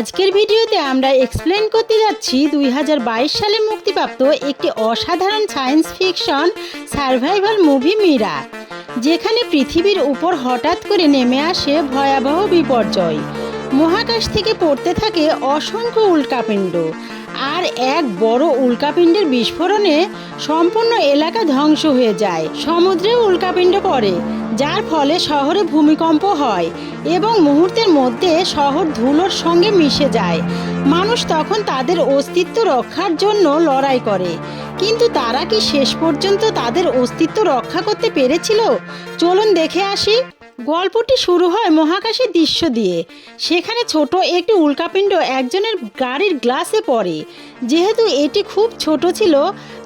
আজকের ভিডিওতে আমরা এক্সপ্লেন করতে যাচ্ছি দুই হাজার বাইশ সালে মুক্তিপ্রাপ্ত একটি অসাধারণ science fiction survival movie Mira, যেখানে পৃথিবীর উপর হঠাৎ করে নেমে আসে ভয়াবহ বিপর্যয়। মহাকাশ থেকে পড়তে থাকে অসংখ্য উল্কাপিণ্ড আর এক বড় উল্কাপিণ্ডের বিস্ফোরণে সম্পূর্ণ এলাকা ধ্বংস হয়ে যায়। সমুদ্রে উল্কাপিণ্ড পড়ে যার ফলে শহরে ভূমিকম্প হয় এবং মুহূর্তের মধ্যে শহর ধুলোর সঙ্গে মিশে যায়। মানুষ তখন তাদের অস্তিত্ব রক্ষার জন্য লড়াই করে। কিন্তু তারা কি শেষ পর্যন্ত তাদের অস্তিত্ব রক্ষা করতে পেরেছিল? চলুন দেখে আসি। গল্পটি শুরু হয় মহাকাশের দৃশ্য দিয়ে। সেখানে ছোট একটি উল্কাপিণ্ড একজনের গাড়ির গ্লাসে পড়ে। যেহেতু এটি খুব ছোট ছিল,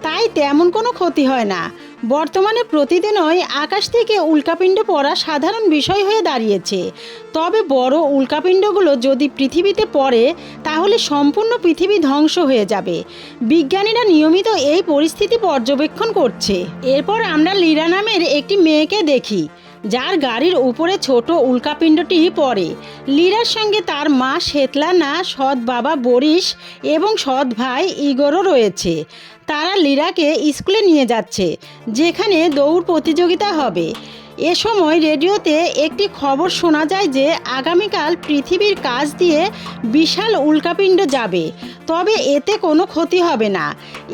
তাই তেমন কোনো ক্ষতি হয় না। বর্তমানে প্রতিদিনই আকাশ থেকে উল্কাপিণ্ড পড়া সাধারণ বিষয় হয়ে দাঁড়িয়েছে। তবে বড় উল্কাপিণ্ডগুলো যদি পৃথিবীতে পড়ে, তাহলে সম্পূর্ণ পৃথিবী ধ্বংস হয়ে যাবে। বিজ্ঞানীরা নিয়মিত এই পরিস্থিতি পর্যবেক্ষণ করছে। এরপর আমরা লীরা নামের একটি মেয়েকে দেখি। যার গাড়ির উপরে ছোট উল্কাপিণ্ডটি পড়ে। লীরার সঙ্গে তার মা শ্বেতলানা, সৎ বাবা বরিশ এবং সৎ ভাই ইগরও রয়েছে। তারা লীরাকে স্কুলে নিয়ে যাচ্ছে, যেখানে দৌড় প্রতিযোগিতা হবে। এ সময় রেডিওতে একটি খবর শোনা যায় যে, আগামীকাল পৃথিবীর কাছ দিয়ে বিশাল উল্কাপিণ্ড যাবে। তবে এতে কোনো ক্ষতি হবে না।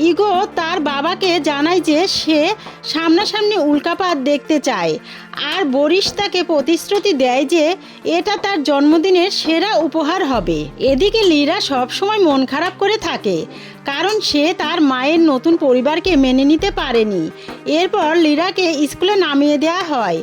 ইগো তার বাবাকে জানায় যে সে সামনাসামনি উল্কাপাত দেখতে চায়। আর বরিশ তাকে প্রতিশ্রুতি দেয় যে এটা তার জন্মদিনের সেরা উপহার হবে। এদিকে লীরা সবসময় মন খারাপ করে থাকে, কারণ সে তার মায়ের নতুন পরিবারকে মেনে নিতে পারেনি। এরপর লীরাকে স্কুলে নামিয়ে দেওয়া হয়।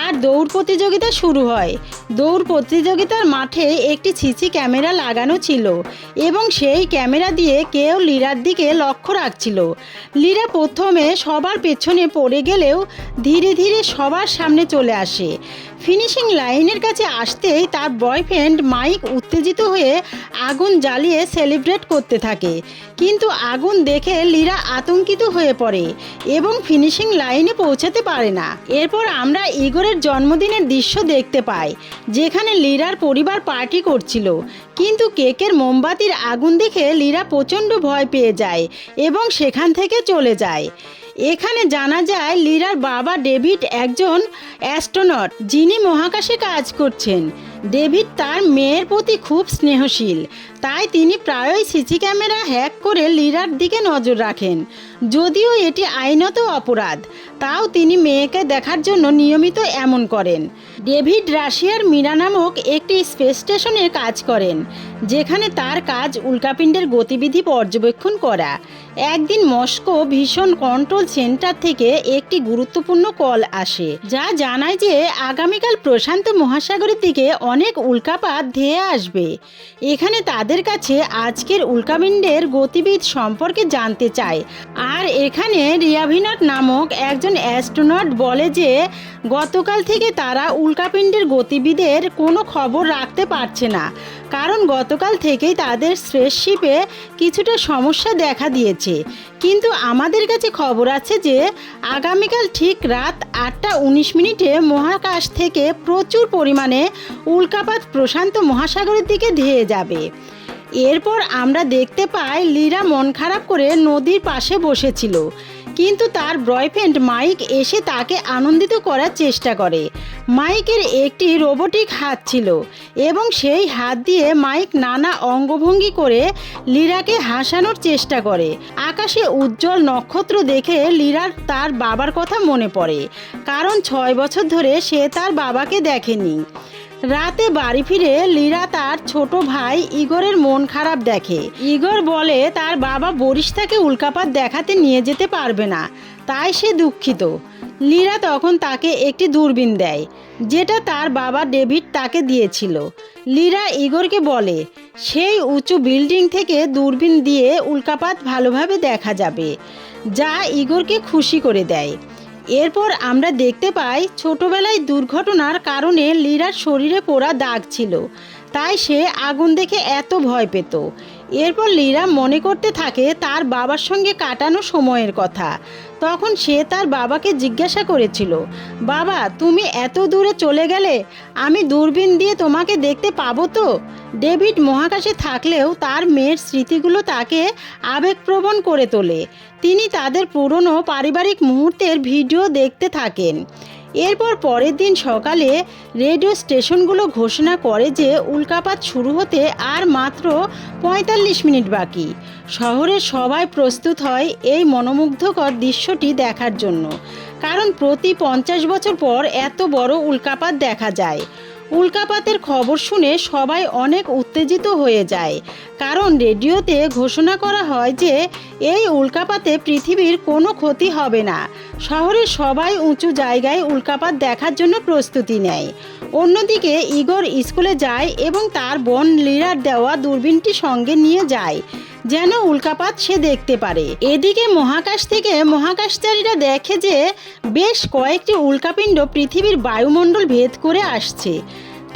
আর দৌড় প্রতিযোগিতা শুরু হয়। দৌড় প্রতিযোগিতার মাঠে একটি সিসি ক্যামেরা লাগানো ছিল এবং সেই ক্যামেরা দিয়ে কেউ লীরার দিকে লক্ষ্য রাখছিল। লীরা প্রথমে সবার পেছনে পড়ে গেলেও ধীরে ধীরে সবার সামনে চলে আসে। ফিনিশিং লাইনের কাছে আসতেই তার বয়ফ্রেন্ড মাইক উত্তেজিত হয়ে আগুন জ্বালিয়ে সেলিব্রেট করতে থাকে। কিন্তু আগুন দেখে লীরা আতঙ্কিত হয়ে পড়ে এবং ফিনিশিং লাইনে পৌঁছাতে পারে না। এরপর আমরা ইগরের জন্মদিনের দৃশ্য দেখতে পাই, যেখানে লীরার পরিবার পার্টি করছিল। কিন্তু কেকের মোমবাতির আগুন দেখে লীরা প্রচণ্ড ভয় পেয়ে যায় এবং সেখান থেকে চলে যায়। এখানে জানা যায় লিরার বাবা ডেভিড একজন অ্যাস্ট্রোনট যিনি মহাকাশে কাজ করছেন। ডেভিড তার মেয়ের প্রতি খুব স্নেহশীল। তাই তিনি প্রায়ই সিসি ক্যামেরা হ্যাক করে লিরার দিকে নজর রাখেন। যদিও এটি আইনত অপরাধ, তাও তিনি মেয়েকে দেখার জন্য নিয়মিত এমন করেন। ডেভিড রাশিয়ার মীরা নামক একটি স্পেস স্টেশনে কাজ করেন, যেখানে তার কাজ উল্কাপিণ্ডের গতিবিধি পর্যবেক্ষণ করা। একদিন মস্কো ভীষণ কন্ট্রোল সেন্টার থেকে একটি গুরুত্বপূর্ণ কল আসে, যা জানায় যে আগামীকাল প্রশান্ত মহাসাগরের দিকে অনেক উল্কাপাত ধেয়ে আসবে। এখানে তাদের কাছে আজকের উল্কাপিণ্ডের গতিবিধ সম্পর্কে জানতে চায়। আর এখানে রিয়াভিনট নামক একজন অ্যাস্ট্রোনট বলে যে, গতকাল থেকে তারা উল্কাপিণ্ডের গতিবিধের কোনো খবর রাখতে পারছে না। কারণ গতকাল থেকেই তাদের স্পেসশিপে কিছুটা সমস্যা দেখা দিয়েছে। কিন্তু আমাদের কাছে খবর আছে যে, আগামীকাল ঠিক রাত আটটা উনিশ মিনিটে মহাকাশ থেকে প্রচুর পরিমাণে উল্কাপাত প্রশান্ত মহাসাগরের দিকে ধেয়ে যাবে। এরপর আমরা দেখতে পাই, লীরা মন খারাপ করে নদীর পাশে বসেছিল। কিন্তু তার বয়ফ্রেন্ড মাইক এসে তাকে আনন্দিত করার চেষ্টা করে। মাইকের একটি রোবোটিক হাত ছিল এবং সেই হাত দিয়ে মাইক নানা অঙ্গভঙ্গি করে লিরাকে হাসানোর চেষ্টা করে। আকাশে উজ্জ্বল নক্ষত্র দেখে লিরার তার বাবার কথা মনে পড়ে, কারণ ছয় বছর ধরে সে তার বাবাকে দেখেনি। রাতে বাড়ি ফিরে লীরা তার ছোট ভাই ইগরের মন খারাপ দেখে। ইগর বলে, তার বাবা বরিশ তাকে উল্কাপাত দেখাতে নিয়ে যেতে পারবে না। তাই সে দুঃখিত। লীরা তখন তাকে একটি দূরবীন দেয়, যেটা তার বাবা ডেভিড তাকে দিয়েছিল। লীরা ইগরকে বলে, সেই উঁচু বিল্ডিং থেকে দূরবীন দিয়ে উল্কাপাত ভালোভাবে দেখা যাবে, যা ইগরকে খুশি করে দেয়। এরপর আমরা দেখতে পাই ছোটবেলায় দুর্ঘটনার কারণে লিরার শরীরে পোড়া দাগ ছিল। তাই সে আগুন দেখে এত ভয় পেত। এরপর লিরা মনে করতে থাকে তার বাবার সঙ্গে কাটানো সময়ের কথা। তখন সে তার বাবাকে জিজ্ঞাসা করেছিল, বাবা, তুমি এত দূরে চলে গেলে আমি দূরবীন দিয়ে তোমাকে দেখতে পাবো তো? ডেভিড মহাকাশে থাকলেও তার মেয়ের স্মৃতিগুলো তাকে আবেগপ্রবণ করে তোলে। তিনি তাদের পুরনো পারিবারিক মুহূর্তের ভিডিও দেখতে থাকেন। এরপর পরের দিন সকালে রেডিও স্টেশনগুলো ঘোষণা করে যে উল্কাপাত শুরু হতে আর মাত্র পঁয়তাল্লিশ মিনিট বাকি। শহরের সবাই প্রস্তুত হয় এই মনোমুগ্ধকর দৃশ্যটি দেখার জন্য। কারণ প্রতি পঞ্চাশ বছর পর এত বড় উল্কাপাত দেখা যায়। উল্কাপাতের খবর শুনে সবাই অনেক উত্তেজিত হয়ে যায়। কারণ রেডিওতে ঘোষণা করা হয় যে, এই উল্কাপাতে পৃথিবীর কোনো ক্ষতি হবে না। শহরের সবাই উঁচু জায়গায় উল্কাপাত দেখার জন্য প্রস্তুতি নেয়। অন্যদিকে ইগর স্কুলে যায় এবং তার বোন লিরার দেওয়া দূরবীনটি সঙ্গে নিয়ে যায়। যেন উল্কাপাত সে দেখতে পারে। এদিকে মহাকাশ থেকে মহাকাশচারীরা দেখে যে বেশ কয়েকটি উল্কাপিণ্ড পৃথিবীর বায়ুমণ্ডল ভেদ করে আসছে।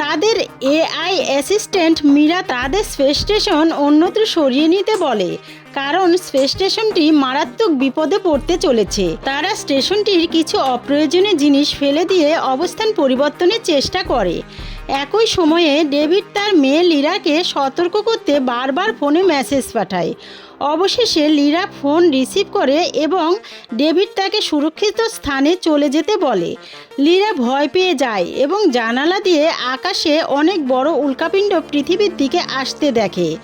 তাদের এআই অ্যাসিস্ট্যান্ট মীরা তাদের স্পেস স্টেশন অন্যত্র সরিয়ে নিতে বলে, কারণ স্পেস স্টেশনটি মারাত্মক বিপদে পড়তে চলেছে। তারা স্টেশনটির কিছু অপ্রয়োজনীয় জিনিস ফেলে দিয়ে অবস্থান পরিবর্তনের চেষ্টা করে। একই সময়ে ডেভিড তার মেয়ে লিরাকে সতর্ক করতে বারবার ফোনে মেসেজ পাঠায়। অবশেষে লিরা ফোন রিসিভ করে এবং ডেভিড তাকে সুরক্ষিত স্থানে চলে যেতে বলে। লিরা ভয় পেয়ে যায় এবং জানালা দিয়ে আকাশে অনেক বড় উল্কাপিণ্ড পৃথিবীর দিকে আসতে দেখে।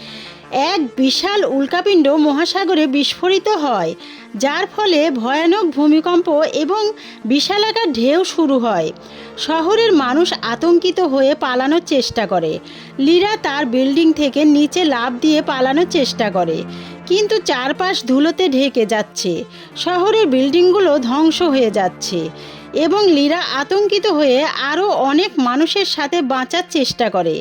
এক বিশাল উল্কাপিণ্ড মহাসাগরে বিস্ফোরিত হয়, যার ফলে ভয়ানক ভূমিকম্প এবং বিশালাকার ঢেউ শুরু হয়। শহরের মানুষ আতঙ্কিত হয়ে পালানোর চেষ্টা করে। লিরা তার বিল্ডিং থেকে নিচে লাফ দিয়ে পালানোর চেষ্টা করে, কিন্তু চারপাশ ধুলোতে ঢেকে যাচ্ছে। শহরের বিল্ডিংগুলো ধ্বংস হয়ে যাচ্ছে এবং লীরা আতঙ্কিত হয়ে আরও অনেক মানুষের সাথে বাঁচার চেষ্টা করে।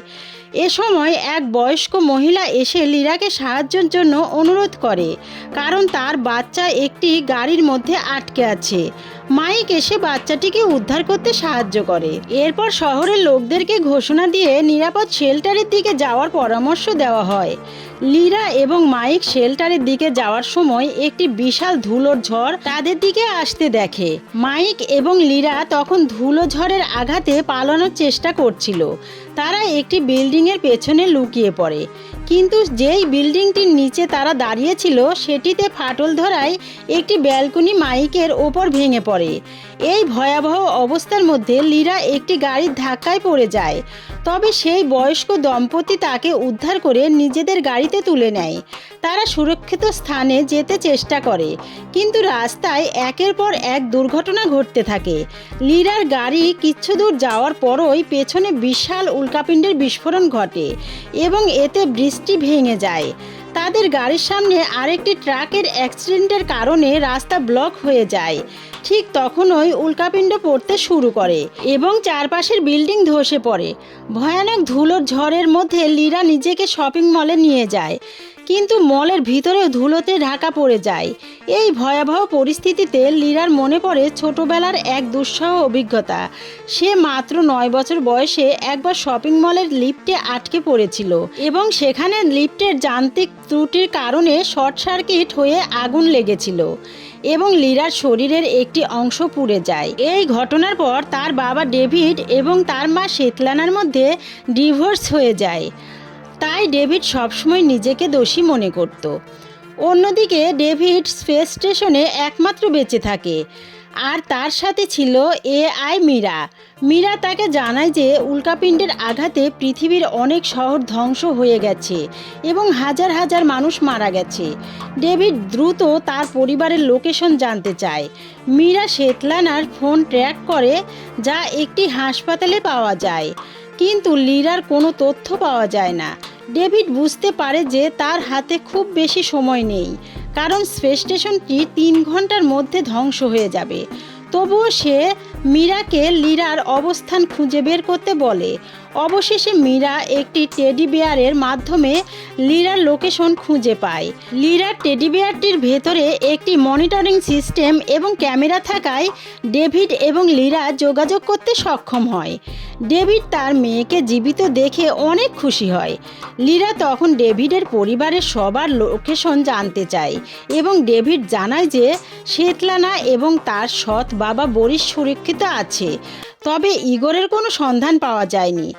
এ সময় এক বয়স্ক মহিলা এসে লীরাকে সাহায্যের জন্য অনুরোধ করে, কারণ তার বাচ্চা একটি গাড়ির মধ্যে আটকে আছে। মাইক এসে বাচ্চাটিকে উদ্ধার করতে সাহায্য করে। এরপর শহরের লোকদেরকে ঘোষণা দিয়ে নিরাপদ শেল্টারের দিকে যাওয়ার পরামর্শ দেওয়া হয়। লিরা এবং মাইক শেল্টারের দিকে যাওয়ার সময় একটি বিশাল ধুলোর ঝড় তাদের দিকে আসতে দেখে। মাইক এবং লিরা তখন ধুলো ঝড়ের আঘাতে পালানোর চেষ্টা করছিল। তারা একটি বিল্ডিংয়ের পেছনে লুকিয়ে পড়ে। কিন্তু যেই বিল্ডিংটির নিচে তারা দাঁড়িয়েছিল সেটিতে ফাটল ধরায় একটি ব্যালকনি মাইকের ওপর ভেঙে পড়ে। এই ভয়াবহ অবস্থার মধ্যে লীরা একটি গাড়ির ধাক্কায় পড়ে যায়। তবে সেই বয়স্ক দম্পতি তাকে উদ্ধার করে নিজেদের গাড়িতে তুলে নেয়। তারা সুরক্ষিত স্থানে যেতে চেষ্টা করে, কিন্তু রাস্তায় একের পর এক দুর্ঘটনা ঘটতে থাকে। লীরার গাড়ি কিছু দূর যাওয়ার পরই পেছনে বিশাল উল্কাপিণ্ডের বিস্ফোরণ ঘটে এবং এতে বৃষ্টি ভেঙে যায়। তাদের গাড়ির সামনে আরেকটি ট্রাকের অ্যাক্সিডেন্টের কারণে রাস্তা ব্লক হয়ে যায়। ঠিক তখনই উল্কাপিণ্ড পড়তে শুরু করে এবং চারপাশের বিল্ডিং ধসে পড়ে। ভয়ানক ধুলোর ঝড়ের মধ্যে লীরা নিজেকে শপিং মলে নিয়ে যায়, কিন্তু মলের ভিতরেও ধুলোতে ঢাকা পড়ে যায়। এই ভয়াবহ পরিস্থিতিতে লীরার মনে পড়ে ছোটবেলার এক দুঃসহ অভিজ্ঞতা। সে মাত্র নয় বছর বয়সে একবার শপিং মলের লিফটে আটকে পড়েছিল এবং সেখানে লিফটের যান্ত্রিক ত্রুটির কারণে শর্ট সার্কিট হয়ে আগুন লেগেছিল। এবং লিরার শরীরের একটি অংশ পুড়ে যায়। এই ঘটনার পর তার বাবা ডেভিড এবং তার মা শেতলানার মধ্যে ডিভোর্স হয়ে যায়। তাই ডেভিড সবসময় নিজেকে দোষী মনে করত। অন্যদিকে ডেভিড স্পেস স্টেশনে একমাত্র বেঁচে থাকে। আর তার সাথে ছিল এ আই মীরা। মীরা তাকে জানায় যে উল্কাপিণ্ডের আঘাতে পৃথিবীর অনেক শহর ধ্বংস হয়ে গেছে এবং হাজার হাজার মানুষ মারা গেছে। ডেভিড দ্রুত তার পরিবারের লোকেশন জানতে চায়। মীরা শেতলানার ফোন ট্র্যাক করে যা একটি হাসপাতালে পাওয়া যায়। কিন্তু লিরার কোনো তথ্য পাওয়া যায় না। ডেভিড বুঝতে পারে যে তার হাতে খুব বেশি সময় নেই। কারণ স্পেস স্টেশনটি তিন ঘণ্টার মধ্যে ধ্বংস হয়ে যাবে। তবুও সে মীরাকে লিরার অবস্থান খুঁজে বের করতে বলে। অবশেষে মীরা একটি টেডি বেয়ারের মাধ্যমে লিরার লোকেশন খুঁজে পায়। লিরার টেডি বেয়ারটির ভেতরে একটি মনিটরিং সিস্টেম এবং ক্যামেরা থাকায় ডেভিড এবং লিরা যোগাযোগ করতে সক্ষম হয়। ডেভিড তার মেয়েকে জীবিত দেখে অনেক খুশি হয়। লিরা তখন ডেভিডের পরিবারের সবার লোকেশন জানতে চায় এবং ডেভিড জানায় যে শেতলানা এবং তার সৎ বাবা বরিশ সুরক্ষিত আছে। তবে ইগরের কোনো সন্ধান পাওয়া যায়নি।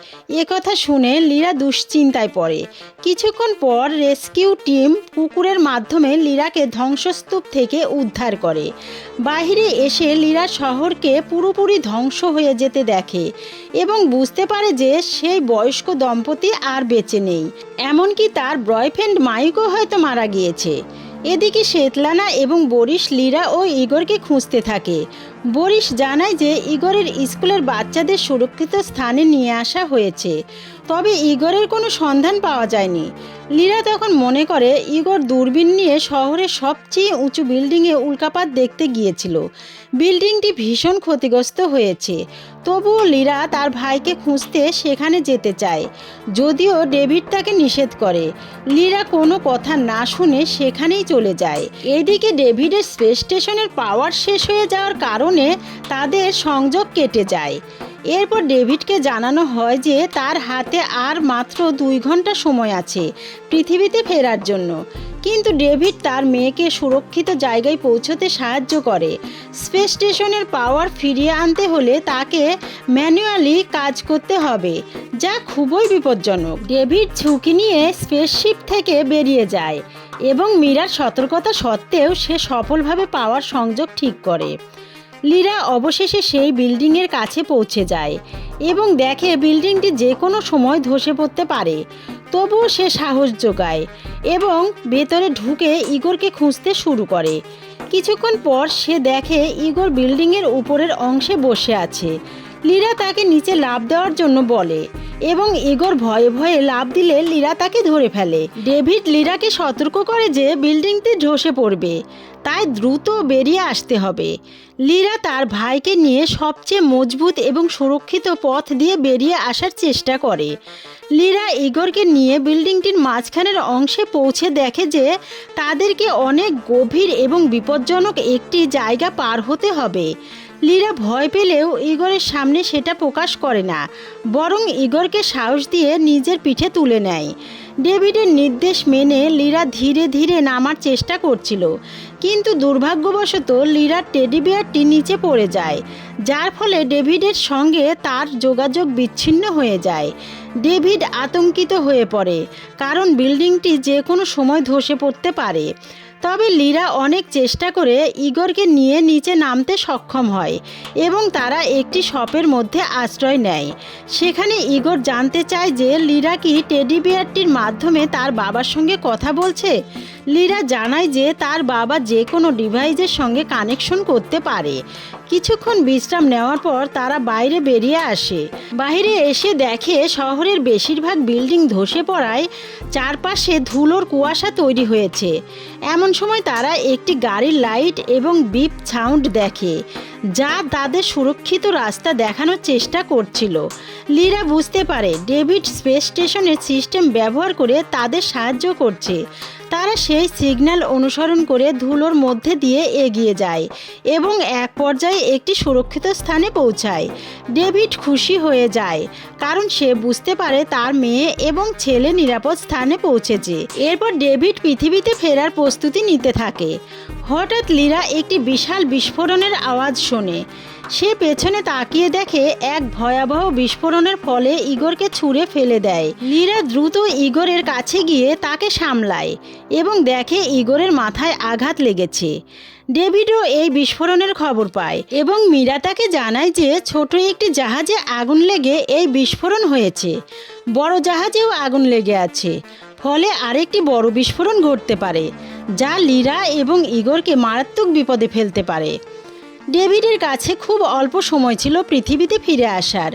কথা শুনে লীরা দুশ্চিন্তায় পড়ে। কিছুক্ষণ পর রেস্কিউ টিম কুকুরের মাধ্যমে লীরাকে ধ্বংসস্তূপ থেকে উদ্ধার করে। বাইরে এসে লীরা শহরকে পুরোপুরি ধ্বংস হয়ে যেতে দেখে এবং বুঝতে পারে যে সেই বয়স্ক দম্পতি আর বেঁচে নেই। এমনকি তার বয়ফ্রেন্ড মাইকও হয়তো মারা গিয়েছে। এদিকে শ্বেতলানা এবং বরিশ, লীরা ও ইগরকে খুঁজতে থাকে। বরিশ জানায় যে ইগরের স্কুলের বাচ্চাদের সুরক্ষিত স্থানে নিয়ে আসা হয়েছে। তবে ইগরের কোনো সন্ধান পাওয়া যায়নি। লীরা তখন মনে করে, ইগর দূরবীন নিয়ে শহরের সবচেয়ে উঁচু বিল্ডিংয়ে উল্কাপাত দেখতে গিয়েছিল। বিল্ডিংটি ভীষণ ক্ষতিগ্রস্ত হয়েছে। তবুও লীরা তার ভাইকে খুঁজতে সেখানে যেতে চায়। যদিও ডেভিড তাকে নিষেধ করে। লীরা কোনো কথা না শুনে সেখানেই চলে যায়। এদিকে ডেভিডের স্পেস স্টেশনের পাওয়ার শেষ হয়ে যাওয়ার কারণে তাদের সংযোগ কেটে যায়। এরপর ডেভিডকে জানানো হয় যে তার হাতে আর মাত্র দুই ঘণ্টা সময় আছে পৃথিবীতে ফেরার জন্য। কিন্তু ডেভিড তার মেয়েকে সুরক্ষিত জায়গায় পৌঁছতে সাহায্য করে। স্পেস স্টেশনের পাওয়ার ফিরিয়ে আনতে হলে তাকে ম্যানুয়ালি কাজ করতে হবে, যা খুবই বিপজ্জনক। ডেভিড ঝুঁকি নিয়ে স্পেসশিপ থেকে বেরিয়ে যায় এবং মীরার সতর্কতা সত্ত্বেও সে সফলভাবে পাওয়ার সংযোগ ঠিক করে। লীরা অবশেষে সেই বিল্ডিংয়ের কাছে পৌঁছে যায় এবং দেখে বিল্ডিংটি যে কোনো সময় ধসে পড়তে পারে। তবুও সে সাহস যোগায় এবং ভেতরে ঢুকে ইগোরকে খুঁজতে শুরু করে। কিছুক্ষণ পর সে দেখে ইগোর বিল্ডিংয়ের উপরের অংশে বসে আছে। লীরা তাকে নিচে লাভ দেওয়ার জন্য বলে এবং এগোর ভয়ে ভয়ে লাভ দিলে লীরা তাকে ধরে ফেলে। ডেভিড লীরাকে সতর্ক করে যে বিল্ডিংটি ধসে পড়বে, তাই দ্রুত বেরিয়ে আসতে হবে। লীরা তার ভাইকে নিয়ে সবচেয়ে মজবুত এবং সুরক্ষিত পথ দিয়ে বেরিয়ে আসার চেষ্টা করে। লীরা ইগরকে নিয়ে বিল্ডিংটির মাঝখানের অংশে পৌঁছে দেখে যে তাদেরকে অনেক গভীর এবং বিপজ্জনক একটি জায়গা পার হতে হবে। লীরা ভয় পেলেও ইগরের সামনে সেটা প্রকাশ করে না, বরং ইগরকে সাহস দিয়ে নিজের পিঠে তুলে নেয়। ডেভিডের নির্দেশ মেনে লীরা ধীরে ধীরে নামার চেষ্টা করছিল, কিন্তু দুর্ভাগ্যবশত লীরার টেডি বিয়ারটি নিচে পড়ে যায়, যার ফলে ডেভিডের সঙ্গে তার যোগাযোগ বিচ্ছিন্ন হয়ে যায়। ডেভিড আতঙ্কিত হয়ে পড়ে, কারণ বিল্ডিংটি যে কোনো সময় ধসে পড়তে পারে। তবে লিরা অনেক চেষ্টা করে ইগরকে নিয়ে নিচে নামতে সক্ষম হয় এবং তারা একটি শপের মধ্যে আশ্রয় নেয়। সেখানে ইগর জানতে চায় যে লিরা কি টেডি বিয়ারটির মাধ্যমে তার বাবার সঙ্গে কথা বলছে? লিরা জানায় যে তার বাবা যে কোনো ডিভাইসের সঙ্গে কানেকশন করতে পারে। কিছুক্ষণ বিশ্রাম নেওয়ার পর তারা বাইরে বেরিয়ে আসে। বাইরে এসে দেখে শহরের বেশিরভাগ বিল্ডিং ধসে পড়ায়, চারপাশে ধুলোর কুয়াশা তৈরি হয়েছে। এমন সময় তারা একটি গাড়ির লাইট এবং বিপ সাউন্ড দেখে, যা তাদের সুরক্ষিত রাস্তা দেখানোর চেষ্টা করছিল। লীরা বুঝতে পারে, ডেভিড স্পেস স্টেশনের সিস্টেম ব্যবহার করে তাদের সাহায্য করছে। তারা সেই সিগন্যাল অনুসরণ করে ধুলোর মধ্যে দিয়ে এগিয়ে যায় এবং এক পর্যায়ে একটি সুরক্ষিত স্থানে পৌঁছায়। ডেভিড খুশি হয়ে যায়, কারণ সে বুঝতে পারে তার মেয়ে এবং ছেলে নিরাপদ স্থানে পৌঁছেছে। এরপর ডেভিড পৃথিবীতে ফেরার প্রস্তুতি নিতে থাকে। হঠাৎ লীরা একটি বিশাল বিস্ফোরণের আওয়াজ শোনে। সে পেছনে তাকিয়ে দেখে এক ভয়াবহ বিস্ফোরণের ফলে ইগরকে ছুঁড়ে ফেলে দেয়। লীরা দ্রুত ইগরের কাছে গিয়ে তাকে সামলায় এবং দেখে ইগরের মাথায় আঘাত লেগেছে। ডেভিডও এই বিস্ফোরণের খবর পায় এবং মীরা তাকে জানায় যে ছোট একটি জাহাজে আগুন লেগে এই বিস্ফোরণ হয়েছে। বড় জাহাজেও আগুন লেগে আছে। ফলে আরেকটি বড় বিস্ফোরণ ঘটতে পারে। যা লিরা এবং ইগরকে মারাত্মক বিপদে ফেলতে পারে। ডেভিডের কাছে খুব অল্প সময় ছিল পৃথিবীতে ফিরে আসার।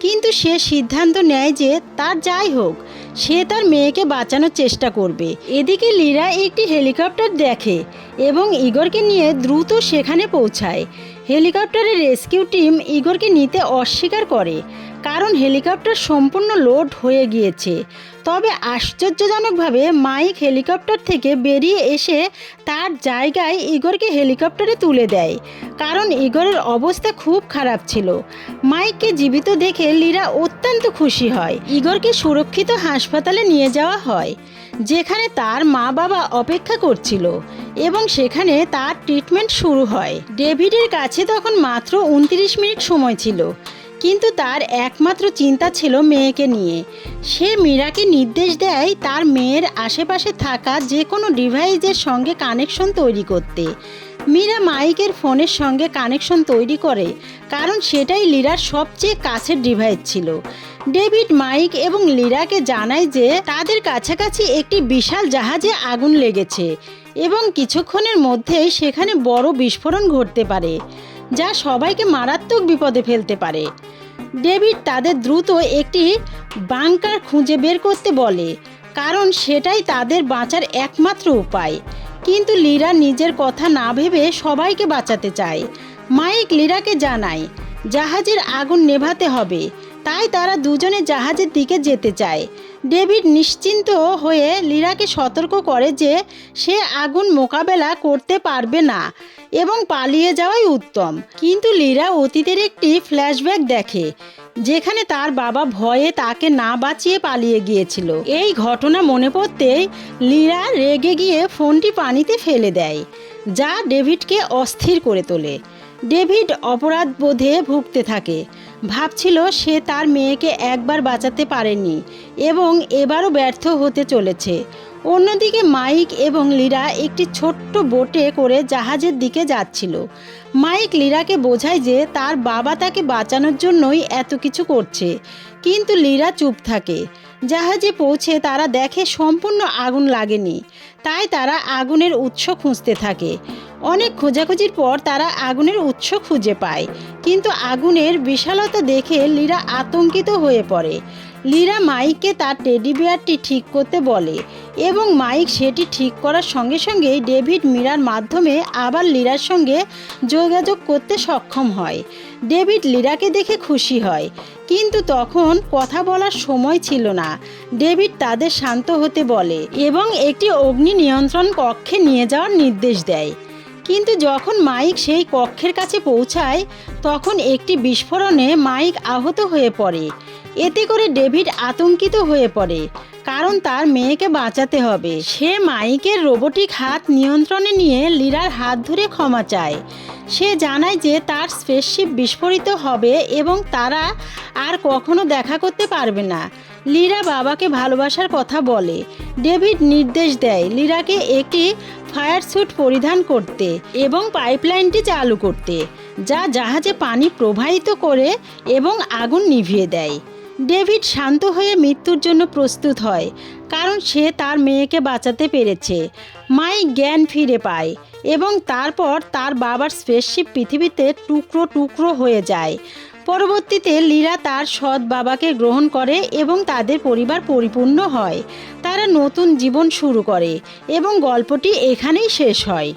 কিন্তু সে সিদ্ধান্ত নেয় যে তার যাই হোক, সে তার মেয়েকে বাঁচানোর চেষ্টা করবে। এদিকে লিরা একটি হেলিকপ্টার দেখে এবং ইগরকে নিয়ে দ্রুত সেখানে পৌঁছায়। হেলিকপ্টারের রেস্কিউ টিম ইগরকে নিতে অস্বীকার করে। কারণ হেলিকপ্টার সম্পূর্ণ লোড হয়ে গিয়েছে। তবে আশ্চর্যজনকভাবে মাইক হেলিকপ্টার থেকে বেরিয়ে এসে তার জায়গায় ইগরকে হেলিকপ্টারে তুলে দেয়, কারণ ইগরের অবস্থা খুব খারাপ ছিল। মাইককে জীবিত দেখে লীরা অত্যন্ত খুশি হয়, ইগরকে সুরক্ষিত হাসপাতালে নিয়ে যাওয়া হয়, যেখানে তার মা বাবা অপেক্ষা করছিল এবং সেখানে তার ট্রিটমেন্ট শুরু হয়। ডেভিডের কাছে তখন মাত্র উনত্রিশ মিনিট সময় ছিল কিন্তু তার একমাত্র চিন্তা ছিল মেয়েকে নিয়ে। সে মীরাকে নির্দেশ দেয় তার মেয়ের আশেপাশে থাকা যে কোনো ডিভাইসের সঙ্গে কানেকশন তৈরি করতে। মীরা মাইকের ফোনের সঙ্গে কানেকশন তৈরি করে, কারণ সেটাই লিরার সবচেয়ে কাছের ডিভাইস ছিল। ডেভিড, মাইক এবং লিরাকে জানায় যে তাদের কাছাকাছি একটি বিশাল জাহাজে আগুন লেগেছে এবং কিছুক্ষণের মধ্যেই সেখানে বড় বিস্ফোরণ ঘটতে পারে। যা সবাইকে মারাত্মক বিপদে ফেলতে পারে। ডেভিড তাদের দ্রুত একটি বাংকার খুঁজে বের করতে বলে, কারণ সেটাই তাদের বাঁচার একমাত্র উপায়। কিন্তু লিরা নিজের কথা না ভেবে সবাইকে বাঁচাতে চায়। মাইক লিরাকে জানায়, জাহাজের আগুন নেভাতে হবে, তাই তারা দুজনে জাহাজের দিকে যেতে চায়। ডেভিড নিশ্চিন্ত হয়ে লিরাকে সতর্ক করে যে সে আগুন মোকাবেলা করতে পারবে না এবং পালিয়ে যাওয়াই উত্তম। কিন্তু লিরা অতীতের একটি ফ্ল্যাশব্যাক দেখে, যেখানে তার বাবা ভয়ে তাকে না বাঁচিয়ে পালিয়ে গিয়েছিল। এই ঘটনা মনে পড়তেই লিরা রেগে গিয়ে ফোনটি পানিতে ফেলে দেয়, যা ডেভিডকে অস্থির করে তোলে। ডেভিড অপরাধ বোধে ভুগতে থাকে। ভাবছিল সে তার মেয়েকে একবার বাঁচাতে পারেনি এবং এবারও ব্যর্থ হতে চলেছে। অন্যদিকে মাইক এবং লিরা একটি ছোট্ট বোটে করে জাহাজের দিকে যাচ্ছিল। মাইক লিরাকে বোঝায় যে তার বাবা তাকে বাঁচানোর জন্যই এত কিছু করছে। কিন্তু লীরা চুপ থাকে। জাহাজে পৌঁছে তারা দেখে সম্পূর্ণ আগুন লাগেনি। তাই তারা আগুনের উৎস খুঁজতে থাকে। অনেক খোঁজাখুঁজির পর তারা আগুনের উৎস খুঁজে পায়। কিন্তু আগুনের বিশালতা দেখে লিরা আতঙ্কিত হয়ে পড়ে। লিরা মাইককে তার টেডি বিয়ারটি ঠিক করতে বলে এবং মাইক সেটি ঠিক করার সঙ্গে সঙ্গেই ডেভিড মিরার মাধ্যমে আবার লিরার সঙ্গে যোগাযোগ করতে সক্ষম হয়। ডেভিড লিরাকে দেখে খুশি হয়, কিন্তু তখন কথা বলার সময় ছিল না। ডেভিড তাদের শান্ত হতে বলে এবং একটি অগ্নি নিয়ন্ত্রণ কক্ষে নিয়ে যাওয়ার নির্দেশ দেয়। কিন্তু যখন মাইক সেই কক্ষের কাছে পৌঁছায়, তখন একটি বিস্ফোরণে মাইক আহত হয়ে পড়ে। এতে করে ডেভিড আতঙ্কিত হয়ে পড়ে, কারণ তার মেয়েকে বাঁচাতে হবে। সে মাইকের রোবোটিক হাত নিয়ন্ত্রণে নিয়ে লিরার হাত ধরে ক্ষমা চায়। সে জানায় যে তার স্পেসশিপ বিস্ফোরিত হবে এবং তারা আর কখনো দেখা করতে পারবে না। লিরা বাবাকে ভালোবাসার কথা বলে। ডেভিড নির্দেশ দেয় লিরাকে একটি ফায়ার স্যুট পরিধান করতে এবং পাইপলাইনটি চালু করতে, যা জাহাজে পানি প্রবাহিত করে এবং আগুন নিভিয়ে দেয়। ডেভিড শান্ত হয়ে মৃত্যুর জন্য প্রস্তুত হয়, কারণ সে তার মেয়েকে বাঁচাতে পেরেছে। মাই জ্ঞান ফিরে পায় এবং তারপর তার বাবার স্পেসশিপ পৃথিবীতে টুকরো টুকরো হয়ে যায়। পরবর্তীতে লীরা তার সৎ বাবাকে গ্রহণ করে এবং তাদের পরিবার পরিপূর্ণ হয়। তারা নতুন জীবন শুরু করে এবং গল্পটি এখানেই শেষ হয়।